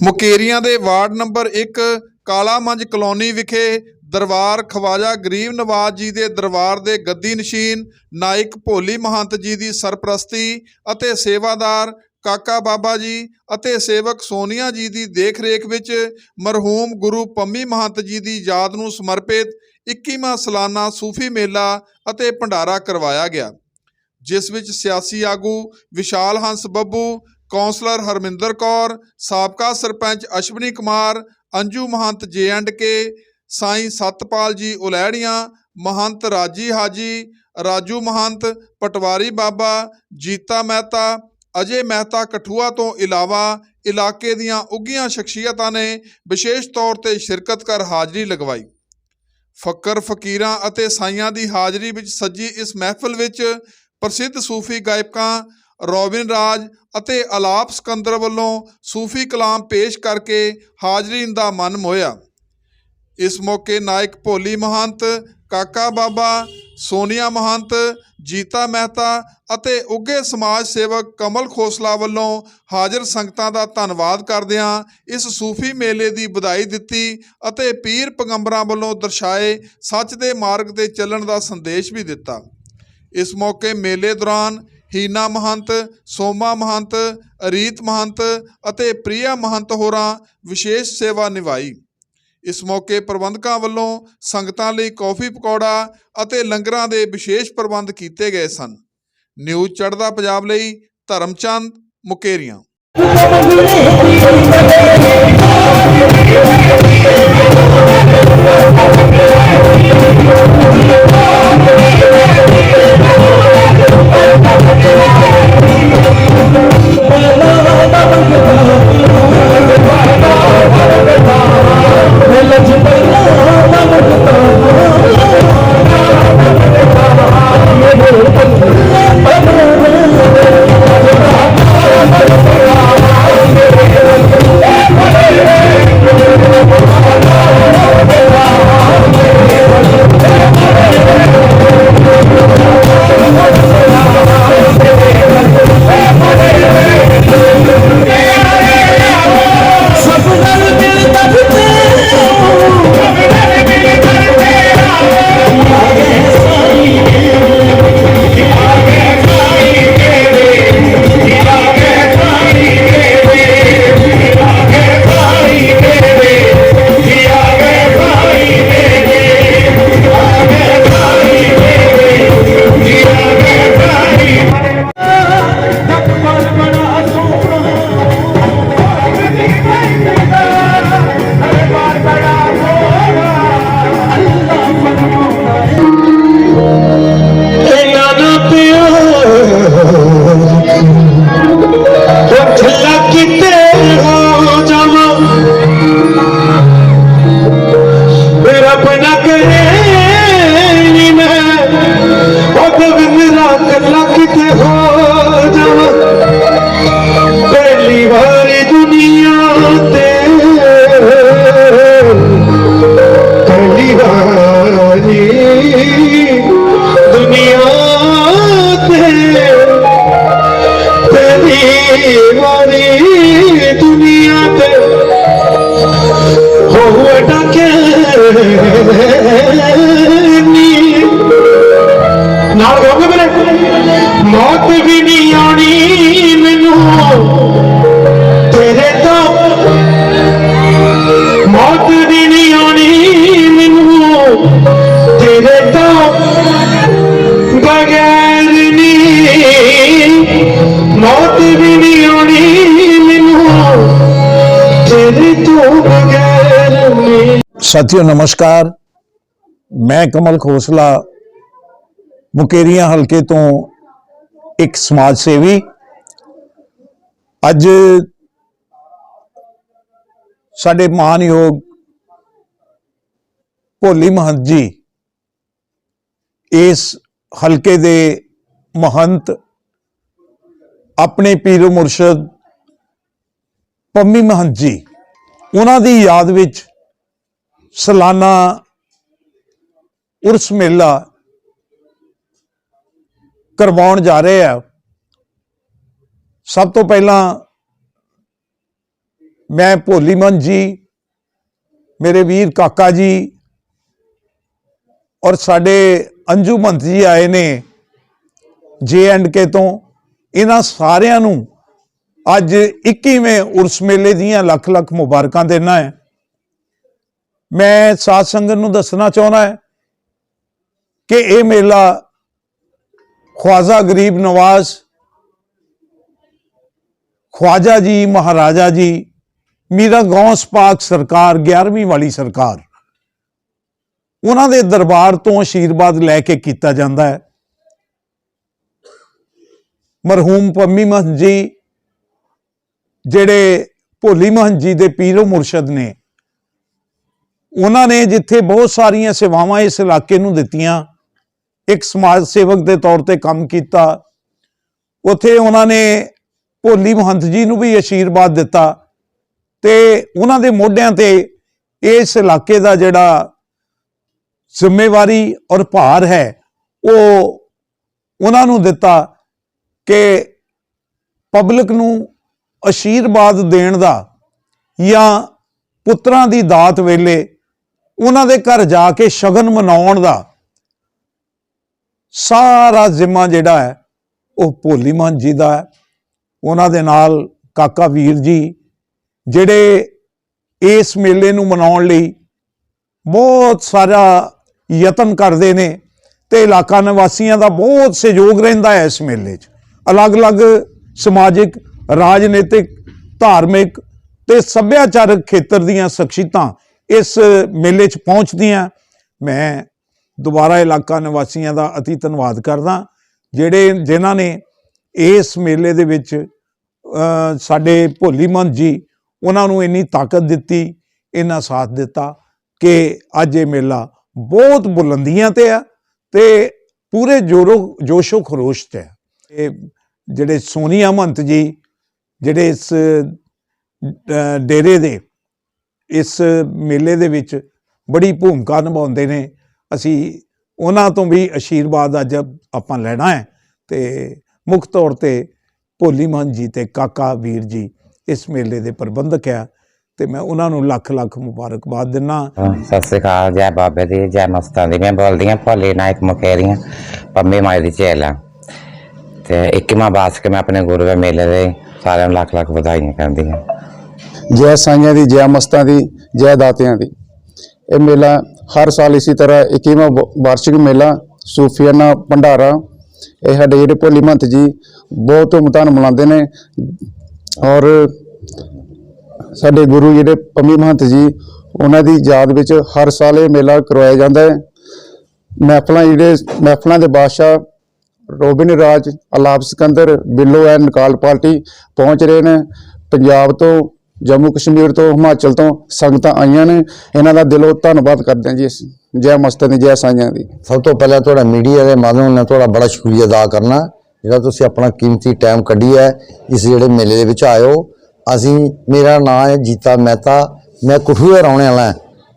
ਮੁਕੇਰੀਆਂ ਦੇ ward number 1 ਕਾਲਾ ਮੰਜ colony ਵਿਖੇ ਦਰਬਾਰ ਖਵਾਜਾ ਗਰੀਬ ਨਵਾਜ ਜੀ ਦੇ ਦਰਬਾਰ ਦੇ ਗੱਦੀ ਨਸ਼ੀਨ, ਨਾਇਕ ਭੋਲੀ ਮਹੰਤ ਜੀ ਦੀ ਸਰਪ੍ਰਸਤੀ ਅਤੇ ਸੇਵਾਦਾਰ ਕਾਕਾ ਬਾਬਾ ਜੀ ਅਤੇ ਸੇਵਕ ਸੋਨੀਆ ਜੀ ਦੀ ਦੇਖਰੇਖ ਵਿੱਚ ਮਰਹੂਮ ਗੁਰੂ ਪੰਮੀ ਮਹੰਤ ਜੀ ਦੀ ਯਾਦ ਨੂੰ ਸਮਰਪਿਤ 21ਵਾਂ ਸਾਲਾਨਾ ਸੂਫੀ ਮੇਲਾ ਅਤੇ ਭੰਡਾਰਾ ਕਰਵਾਇਆ ਗਿਆ, ਜਿਸ ਵਿੱਚ ਸਿਆਸੀ ਆਗੂ ਵਿਸ਼ਾਲ ਹੰਸ ਬੱਬੂ ਕੌਂਸਲਰ ਹਰਮਿੰਦਰ ਕੌਰ, ਸਾਬਕਾ ਸਰਪੰਚ ਅਸ਼ਵਨੀ ਕੁਮਾਰ, ਅੰਜੂ ਮਹੰਤ ਜੇ ਐਂਡ ਕੇ, ਸਾਈਂ ਸਤਪਾਲ ਜੀ ਉਲੈੜੀਆਂ, ਮਹੰਤ ਰਾਜੀ ਹਾਜੀ, ਰਾਜੂ ਮਹੰਤ, ਪਟਵਾਰੀ ਬਾਬਾ, ਜੀਤਾ ਮਹਿਤਾ, ਅਜੇ ਮਹਿਤਾ ਕਠੂਆ ਤੋਂ ਇਲਾਵਾ ਇਲਾਕੇ ਦੀਆਂ ਉੱਘੀਆਂ ਸ਼ਖਸੀਅਤਾਂ ਨੇ ਵਿਸ਼ੇਸ਼ ਤੌਰ ਤੇ ਸ਼ਿਰਕਤ ਕਰ ਹਾਜ਼ਰੀ ਲਗਵਾਈ। ਫਕਰ ਫਕੀਰਾਂ ਅਤੇ ਸਾਈਆਂ ਦੀ ਹਾਜ਼ਰੀ ਵਿੱਚ ਸੱਜੀ ਇਸ ਮਹਿਫਲ ਵਿੱਚ ਪ੍ਰਸਿੱਧ ਸੂਫੀ ਗਾਇਕਾਂ ਰੋਬਿਨ ਰਾਜ ਅਤੇ ਅਲਾਪ ਸਕੰਦਰ ਵੱਲੋਂ ਸੂਫੀ ਕਲਾਮ ਪੇਸ਼ ਕਰਕੇ ਹਾਜ਼ਰੀਨ ਦਾ ਮਨ ਮੋਹਿਆ। ਇਸ ਮੌਕੇ ਨਾਇਕ ਭੋਲੀ ਮਹੰਤ, ਕਾਕਾ ਬਾਬਾ, ਸੋਨੀਆ ਮਹੰਤ, ਜੀਤਾ ਮਹਿਤਾ ਅਤੇ ਉੱਘੇ ਸਮਾਜ ਸੇਵਕ ਕਮਲ ਖੋਸਲਾ ਵੱਲੋਂ ਹਾਜ਼ਰ ਸੰਗਤਾਂ ਦਾ ਧੰਨਵਾਦ ਕਰਦਿਆਂ ਇਸ ਸੂਫੀ ਮੇਲੇ ਦੀ ਵਧਾਈ ਦਿੱਤੀ ਅਤੇ ਪੀਰ ਪੈਗੰਬਰਾਂ ਵੱਲੋਂ ਦਰਸਾਏ ਸੱਚ ਦੇ ਮਾਰਗ ਤੇ ਚੱਲਣ ਦਾ ਸੰਦੇਸ਼ ਵੀ ਦਿੱਤਾ। ਇਸ ਮੌਕੇ ਮੇਲੇ ਦੌਰਾਨ ਹੀਨਾ ਮਹੰਤ, ਸੋਮਾ ਮਹੰਤ, ਅਰੀਤ ਮਹੰਤ ਅਤੇ ਪ੍ਰਿਆ ਮਹੰਤ ਹੋਰਾਂ ਵਿਸ਼ੇਸ਼ ਸੇਵਾ ਨਿਭਾਈ। ਇਸ ਮੌਕੇ ਪ੍ਰਬੰਧਕਾਂ ਵੱਲੋਂ ਸੰਗਤਾਂ ਲਈ ਕੌਫੀ ਪਕੌੜਾ ਅਤੇ ਲੰਗਰਾਂ ਦੇ ਵਿਸ਼ੇਸ਼ ਪ੍ਰਬੰਧ ਕੀਤੇ ਗਏ ਸਨ। ਨਿਊਜ਼ ਚੜ੍ਹਦਾ ਪੰਜਾਬ ਲਈ ਧਰਮਚੰਦ ਮੁਕੇਰੀਆਂ। ਸਭ ਨਾਲ ਗਾਓਗੇ ਮੇਰੇ ਮੌਤ ਵੀ ਨਹੀਂ ਆਣੀ ਮੈਨੂੰ। ਤੇਰੇ ਤੋਂ ਮੌਤ ਵੀ ਨਹੀਂ ਆਣੀ ਮੈਨੂੰ। ਤੇਰੇ ਤੋਂ ਬਗੈਰ ਨੀ ਮੌਤ ਵੀ ਨਹੀਂ ਆਣੀ ਮੈਨੂੰ। ਤੇਰੇ ਤੋਂ ਬਗੈਰ ਨੀ ਸਾਥੀਓ, ਨਮਸਕਾਰ। ਮੈਂ ਕਮਲ ਖੋਸਲਾ ਮੁਕੇਰੀਆਂ ਹਲਕੇ ਤੋਂ ਇੱਕ ਸਮਾਜ ਸੇਵੀ। ਅੱਜ ਸਾਡੇ ਮਾਨਯੋਗ ਭੋਲੀ ਮਹੰਤ ਜੀ ਇਸ ਹਲਕੇ ਦੇ ਮਹੰਤ ਆਪਣੇ ਪੀਰੋ ਮੁਰਸ਼ਦ ਪੰਮੀ ਮਹੰਤ ਜੀ, ਉਹਨਾਂ ਦੀ ਯਾਦ ਵਿੱਚ ਸਾਲਾਨਾ ਉਰਸ ਮੇਲਾ ਕਰਵਾਉਣ ਜਾ ਰਹੇ ਆ। ਸਭ ਤੋਂ ਪਹਿਲਾਂ ਮੈਂ ਭੋਲੀਮਨ ਜੀ, ਮੇਰੇ ਵੀਰ ਕਾਕਾ ਜੀ ਔਰ ਸਾਡੇ ਅੰਜੂ ਮਹੰਤ ਜੀ ਆਏ ਨੇ ਜੇ ਐਂਡ ਕੇ ਤੋਂ। ਇਹਨਾਂ ਸਾਰਿਆਂ ਨੂੰ ਅੱਜ 21ਵੇਂ ਉਰਸ ਮੇਲੇ ਦੀਆਂ ਲੱਖ ਲੱਖ ਮੁਬਾਰਕਾਂ ਦੇਣਾ ਹੈ। ਮੈਂ ਸਾਧ ਸੰਗਤ ਨੂੰ ਦੱਸਣਾ ਚਾਹੁੰਦਾ ਹੈ ਕਿ ਇਹ ਮੇਲਾ ਖਵਾਜਾ ਗਰੀਬ ਨਵਾਜ਼, ਖਵਾਜਾ ਜੀ ਮਹਾਰਾਜਾ ਜੀ, ਮੀਰਾ ਗੌਸ ਪਾਕ ਸਰਕਾਰ 11ਵੀਂ ਵਾਲੀ ਸਰਕਾਰ। ਉਹਨਾਂ ਦੇ ਦਰਬਾਰ ਤੋਂ ਆਸ਼ੀਰਵਾਦ ਲੈ ਕੇ ਕੀਤਾ ਜਾਂਦਾ ਹੈ। ਮਰਹੂਮ ਪੰਮੀ ਮਹੰਤ ਜੀ, ਜਿਹੜੇ ਭੋਲੀ ਮਹੰਤ ਜੀ ਦੇ ਪੀਰੋ ਮੁਰਸ਼ਦ ਨੇ, ਉਹਨਾਂ ਨੇ ਜਿੱਥੇ ਬਹੁਤ ਸਾਰੀਆਂ ਸੇਵਾਵਾਂ ਇਸ ਇਲਾਕੇ ਨੂੰ ਦਿੱਤੀਆਂ। ਇੱਕ ਸਮਾਜ ਸੇਵਕ ਦੇ ਤੌਰ ਤੇ ਕੰਮ ਕੀਤਾ। ਉੱਥੇ ਉਹਨਾਂ ਨੇ ਭੋਲੀ ਮਹੰਤ ਜੀ ਨੂੰ ਵੀ ਆਸ਼ੀਰਵਾਦ ਦਿੱਤਾ ਤੇ ਉਹਨਾਂ ਦੇ ਮੋਢਿਆਂ ਤੇ ਇਸ ਇਲਾਕੇ ਦਾ ਜਿਹੜਾ ਜ਼ਿੰਮੇਵਾਰੀ ਔਰ ਭਾਰ ਹੈ, ਉਹ ਉਹਨਾਂ ਨੂੰ ਦਿੱਤਾ ਕਿ ਪਬਲਿਕ ਨੂੰ ਆਸ਼ੀਰਵਾਦ ਦੇਣ ਦਾ ਜਾਂ ਪੁੱਤਰਾਂ ਦੀ ਦਾਤ ਵੇਲੇ ਉਹਨਾਂ ਦੇ ਘਰ ਜਾ ਕੇ ਸ਼ਗਨ ਮਨਾਉਣ ਦਾ ਸਾਰਾ ਜ਼ਿੰਮਾ ਜਿਹੜਾ ਹੈ, ਉਹ ਭੋਲੀ ਮਹੰਤ ਜੀ ਦਾ ਹੈ। ਉਹਨਾਂ ਦੇ ਨਾਲ ਕਾਕਾ ਵੀਰ ਜੀ, ਜਿਹੜੇ ਇਸ ਮੇਲੇ ਨੂੰ ਮਨਾਉਣ ਲਈ ਬਹੁਤ ਸਾਰਾ ਯਤਨ ਕਰਦੇ ਨੇ ਤੇ ਇਲਾਕਾ ਨਿਵਾਸੀਆਂ ਦਾ ਬਹੁਤ ਸਹਿਯੋਗ ਰਹਿੰਦਾ ਹੈ ਇਸ ਮੇਲੇ 'ਚ। ਅਲੱਗ-ਅਲੱਗ ਸਮਾਜਿਕ, ਰਾਜਨੀਤਿਕ, ਧਾਰਮਿਕ ਤੇ ਸੱਭਿਆਚਾਰਕ ਖੇਤਰ ਦੀਆਂ ਸ਼ਖਸੀਅਤਾਂ ਇਸ ਮੇਲੇ 'ਚ ਪਹੁੰਚਦੀਆਂ। ਮੈਂ ਦੁਬਾਰਾ ਇਲਾਕਾ ਨਿਵਾਸੀਆਂ ਦਾ ਅਤੀ ਧੰਨਵਾਦ ਕਰਦਾ। ਜਿਹੜੇ ਜਿਨ੍ਹਾਂ ਨੇ ਇਸ ਮੇਲੇ ਦੇ ਵਿੱਚ ਸਾਡੇ ਭੋਲੀ ਮਹੰਤ ਜੀ, ਉਹਨਾਂ ਨੂੰ ਇੰਨੀ ਤਾਕਤ ਦਿੱਤੀ, ਇੰਨਾ ਸਾਥ ਦਿੱਤਾ ਕਿ ਅੱਜ ਇਹ ਮੇਲਾ ਬਹੁਤ ਬੁਲੰਦੀਆਂ ਤੇ ਆ ਤੇ ਪੂਰੇ ਜੋਰੋ, ਜੋਸ਼ੋ ਖਰੋਸ਼ ਤੇ ਆ। ਇਹ ਜਿਹੜੇ ਸੋਨੀਆ ਮੰਤ ਜੀ, ਜਿਹੜੇ ਇਸ ਡੇਰੇ ਦੇ, ਇਸ ਮੇਲੇ ਦੇ ਵਿੱਚ ਬੜੀ ਭੂਮਿਕਾ ਨਿਭਾਉਂਦੇ ਨੇ ਅਸੀਂ ਉਹਨਾਂ ਤੋਂ ਵੀ ਆਸ਼ੀਰਵਾਦ ਅੱਜ ਆਪਾਂ ਲੈਣਾ ਹੈ ਤੇ ਮੁੱਖ ਤੌਰ ਤੇ ਭੋਲੀ ਮਹੰਤ ਜੀ ਤੇ ਕਾਕਾ ਵੀਰ ਜੀ ਇਸ ਮੇਲੇ ਦੇ ਪ੍ਰਬੰਧਕ ਆ ਤੇ ਮੈਂ ਉਹਨਾਂ ਨੂੰ ਲੱਖ ਲੱਖ ਮੁਬਾਰਕਬਾਦ ਦਿੰਨਾ। ਸਤਿ ਸ੍ਰੀ ਅਕਾਲ ਜੈ ਬਾਬੇ ਦੀ ਜੈ ਮਸਤਾਂ ਦੀ। ਮੈਂ ਬੋਲਦੀ ਹਾਂ ਭੋਲੇ ਨਾਇਕ ਮੁਖੇਰੀਆਂ ਪੰਮੇ ਮਾਈ ਦੀ ਚੇਲਾ ਤੇ 21ਵਾਂ ਬਾਸ ਕੇ ਮੈਂ ਆਪਣੇ ਗੁਰੂ ਦੇ ਮੇਲੇ ਦੇ ਸਾਰਿਆਂ ਨੂੰ ਲੱਖ ਲੱਖ ਵਧਾਈਆਂ ਕਹਿੰਦੀ ਹਾਂ। ਜੈ ਸਾਈਆਂ ਦੀ ਜੈ ਮਸਤਾਂ ਦੀ ਜੈ ਦਾਤਿਆਂ ਦੀ। ਇਹ ਮੇਲਾ ਹਰ ਸਾਲ ਇਸੇ ਤਰ੍ਹਾਂ 21ਵਾਂ ਵਾ- ਵਾਰਸ਼ਿਕ ਮੇਲਾ ਸੂਫੀਆਨਾ ਭੰਡਾਰਾ। ਇਹ ਸਾਡੇ ਜਿਹੜੇ ਭੋਲੀ ਮਹੰਤ ਜੀ ਬਹੁਤ ਧੂਮਧਾਮ ਮਨਾਉਂਦੇ ਨੇ। ਔਰ ਸਾਡੇ ਗੁਰੂ ਜਿਹੜੇ ਪੰਮੀ ਮਹੰਤ ਜੀ, ਉਹਨਾਂ ਦੀ ਯਾਦ ਵਿੱਚ ਹਰ ਸਾਲ ਇਹ ਮੇਲਾ ਕਰਵਾਇਆ ਜਾਂਦਾ ਹੈ। ਮਹਿਫਲਾਂ ਜਿਹੜੇ, ਮਹਿਫਲਾਂ ਦੇ ਬਾਦਸ਼ਾਹ Robin Raj, Alaap Sikandar, Billo and Nakal party ਪਹੁੰਚ ਰਹੇ ਨੇ। ਪੰਜਾਬ ਤੋਂ ਜੰਮੂ ਕਸ਼ਮੀਰ ਤੋਂ, ਹਿਮਾਚਲ ਤੋਂ ਸੰਗਤਾਂ ਆਈਆਂ ਨੇ। ਇਹਨਾਂ ਦਾ ਦਿਲੋਂ ਧੰਨਵਾਦ ਕਰਦੇ ਹਾਂ ਜੀ ਅਸੀਂ। ਜੈ ਮਸਤਾਂ ਦੀ, ਜੈ ਸਾਈਆਂ ਦੀ। ਸਭ ਤੋਂ ਪਹਿਲਾਂ ਤੁਹਾਡਾ ਮੀਡੀਆ ਦੇ ਮਾਧਿਅਮ ਨਾਲ ਤੁਹਾਡਾ ਬੜਾ ਸ਼ੁਕਰੀਆ ਅਦਾ ਕਰਨਾ, ਜਿਹੜਾ ਤੁਸੀਂ ਆਪਣਾ ਕੀਮਤੀ ਟਾਈਮ ਕੱਢੀ ਹੈ, ਇਸ ਜਿਹੜੇ ਮੇਲੇ ਦੇ ਵਿੱਚ ਆਇਓ। ਅਸੀਂ, ਮੇਰਾ ਨਾਮ ਹੈ ਜੀਤਾ ਮਹਿਤਾ, ਮੈਂ ਕਠੂਏ ਦਾ ਰਹਿਣ ਵਾਲਾ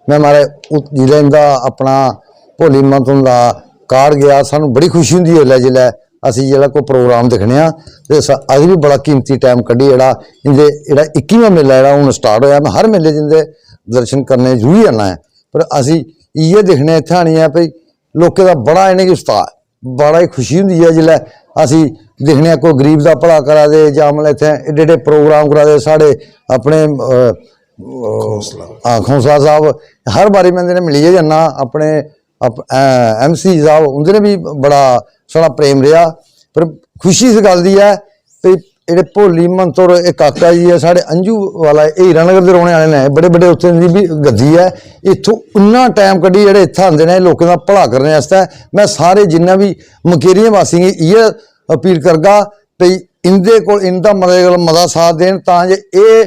ਮੈਂ ਮਾਰੇ ਉਤ- ਜ਼ਿਲ੍ਹੇ ਦਾ ਆਪਣਾ ਭੋਲੀ ਮਤਨ ਦਾ ਕਾਰਡ ਗਿਆ, ਸਾਨੂੰ ਬੜੀ ਖੁਸ਼ੀ ਹੁੰਦੀ ਹੈ ਲੈ ਜਿਲੇ ਅਸੀਂ ਜਿਹੜਾ ਕੋਈ ਪ੍ਰੋਗਰਾਮ ਦੇਖਣੇ ਆ ਤੇ ਅਸੀਂ ਵੀ ਬੜਾ ਕੀਮਤੀ ਟਾਈਮ ਕੱਢੀ ਜਿਹੜਾ ਇਹਦੇ ਜਿਹੜਾ 21ਵਾਂ ਮੇਲਾ ਜਿਹੜਾ ਹੁਣ ਸਟਾਰਟ ਹੋਇਆ ਮੈਂ ਹਰ ਮੇਲੇ ਜਿੰਦੇ ਦਰਸ਼ਨ ਕਰਨੇ ਜ਼ਰੂਰੀ ਆਣਾ ਹੈ ਪਰ ਅਸੀਂ ਇਹ ਦੇਖਣੇ ਇੱਥੇ ਆਣੀ ਹੈ ਭਈ ਲੋਕੇ ਦਾ ਬੜਾ ਇਹਨੇ ਕਿ ਉਸਤਾਦ ਬੜਾ ਹੀ ਖੁਸ਼ੀ ਹੁੰਦੀ ਹੈ ਜਿਲੇ ਅਸੀਂ ਦੇਖਣੇ ਆ ਕੋਈ ਗਰੀਬ ਦਾ ਭਲਾ ਕਰਾ ਦੇ ਜਾਂ ਮਤਲਬ ਇੱਥੇ ਏਡੇ ਏਡੇ ਪ੍ਰੋਗਰਾਮ ਕਰਾ ਦੇ ਸਾਡੇ ਆਪਣੇ ਖੌਸਲਾ। ਸਾਹਿਬ ਹਰ ਵਾਰੀ ਮੈਂ ਇਹਦੇ ਨਾਲ ਮਿਲੀ ਜੰਨਾ ਆਪਣੇ ਐਮਸੀ ਸਾਹਿਬ, ਉਹਦੇ ਨੇ ਵੀ ਬੜਾ ਸਾਡਾ ਪ੍ਰੇਮ ਰਿਹਾ। ਪਰ ਖੁਸ਼ੀ ਇਸ ਗੱਲ ਦੀ ਹੈ ਕਿ ਜਿਹੜੇ ਭੋਲੀ ਮੰਤਰ, ਇਹ ਕਾਕਾ ਜੀ ਹੈ, ਸਾਡੇ ਅੰਜੂ ਵਾਲਾ, ਇਹ ਹੀਰਾਨਗਰ ਦੇ ਰਹਿਣੇ ਵਾਲੇ ਨੇ, ਬੜੇ ਬੜੇ ਉੱਥੇ ਦੀ ਵੀ ਗੱਦੀ ਹੈ। ਇੱਥੋਂ ਉਨਾ ਟਾਈਮ ਕੱਢੀ, ਜਿਹੜੇ ਇੱਥੇ ਆਉਂਦੇ ਨੇ, ਲੋਕਾਂ ਦਾ ਭਲਾ ਕਰਨ ਵਾਸਤੇ। ਮੈਂ ਸਾਰੇ ਜਿੰਨਾ ਵੀ ਮਕੇਰੀਆਂ ਵਾਸੀ ਇਹ ਅਪੀਲ ਕਰਗਾ ਵੀ ਇੰਦੇ ਕੋਲ ਇੰਦਾ ਮਦਦ ਮਦਾ ਸਾਥ ਦੇਣ, ਤਾਂ ਜੇ ਇਹ,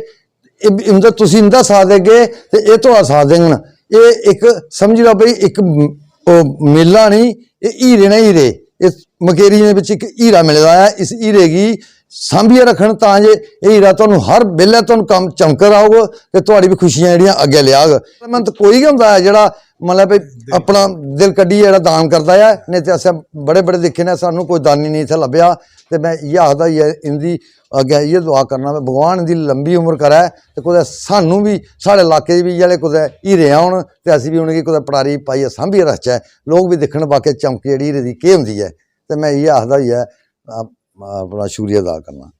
ਇਹ- ਇੰਦਾ ਤੁਸੀਂ ਇੰਦਾ ਸਾਥ ਦੇਗੇ ਤੇ ਇਹ ਤੁਹਾਡਾ ਸਾਥ ਦੇਣ ਇਹ ਇੱਕ ਸਮਝ ਲਓ ਬਈ ਇੱਕ ਉਹ ਮੇਲਾ ਨਹੀਂ, ਇਹ ਹੀਰੇ ਨੇ ਹੀਰੇ। ਇਸ ਮਕੇਰੀ ਦੇ ਵਿੱਚ ਇੱਕ ਹੀਰਾ ਮਿਲਦਾ ਹੈ ਇਸ ਹੀਰੇ ਦੀ ਸਾਂਭੀਏ ਰੱਖਣ ਤਾਂ ਜੇ ਇਹ ਹੀਰਾ ਤੁਹਾਨੂੰ ਹਰ ਵੇਲੇ ਤੁਹਾਨੂੰ ਕੰਮ ਚਮਕਰ ਆਊਗਾ ਤੇ ਤੁਹਾਡੀ ਵੀ ਖੁਸ਼ੀਆਂ ਜਿਹੜੀਆਂ ਅੱਗੇ ਲਿਆਗ। ਮੈਂ ਤਾਂ ਕੋਈ ਵੀ ਹੁੰਦਾ ਹੈ ਜਿਹੜਾ ਮਤਲਬ ਵੀ ਆਪਣਾ ਦਿਲ ਕੱਢੀ ਜਿਹੜਾ ਦਾਨ ਕਰਦਾ ਹੈ ਨਹੀਂ ਤੇ ਅਸੀਂ ਬੜੇ ਬੜੇ ਦੇਖੇ ਨੇ ਸਾਨੂੰ ਕੋਈ ਦਾਨੀ ਨਹੀਂ ਇੱਥੇ ਲੱਭਿਆ। ਤੇ ਮੈਂ ਇਹ ਆਖਦਾ ਹੀ ਹੈ ਇੰਦੀ ਅੱਗੇ ਇਹ ਦੁਆ ਕਰਨਾ ਮੈਂ ਭਗਵਾਨ ਦੀ ਲੰਬੀ ਉਮਰ ਕਰੇ ਤੇ ਕੋਈ ਸਾਨੂੰ ਵੀ ਸਾਡੇ ਇਲਾਕੇ ਵੀ ਜਿਹੜੇ ਕੋਈ ਹੀਰੇ ਆਉਣ ਤੇ ਅਸੀਂ ਵੀ ਉਹਨਾਂ ਦੀ ਕੋਈ ਪੜਾਰੀ ਪਾਈ ਸਾਂਭੀ ਰੱਖਿਆ। ਲੋਕ ਵੀ ਦੇਖਣ ਵਾਕੇ ਚਮਕ ਜਿਹੜੀ ਹੀਰੇ ਦੀ ਕੀ ਹੁੰਦੀ ਹੈ। ਤੇ ਮੈਂ ਇਹ ਆਖਦਾ ਹੀ ਹੈ ਆ- ਆਪਣਾ ਸ਼ੁਕਰੀਆ ਅਦਾ ਕਰਨਾ।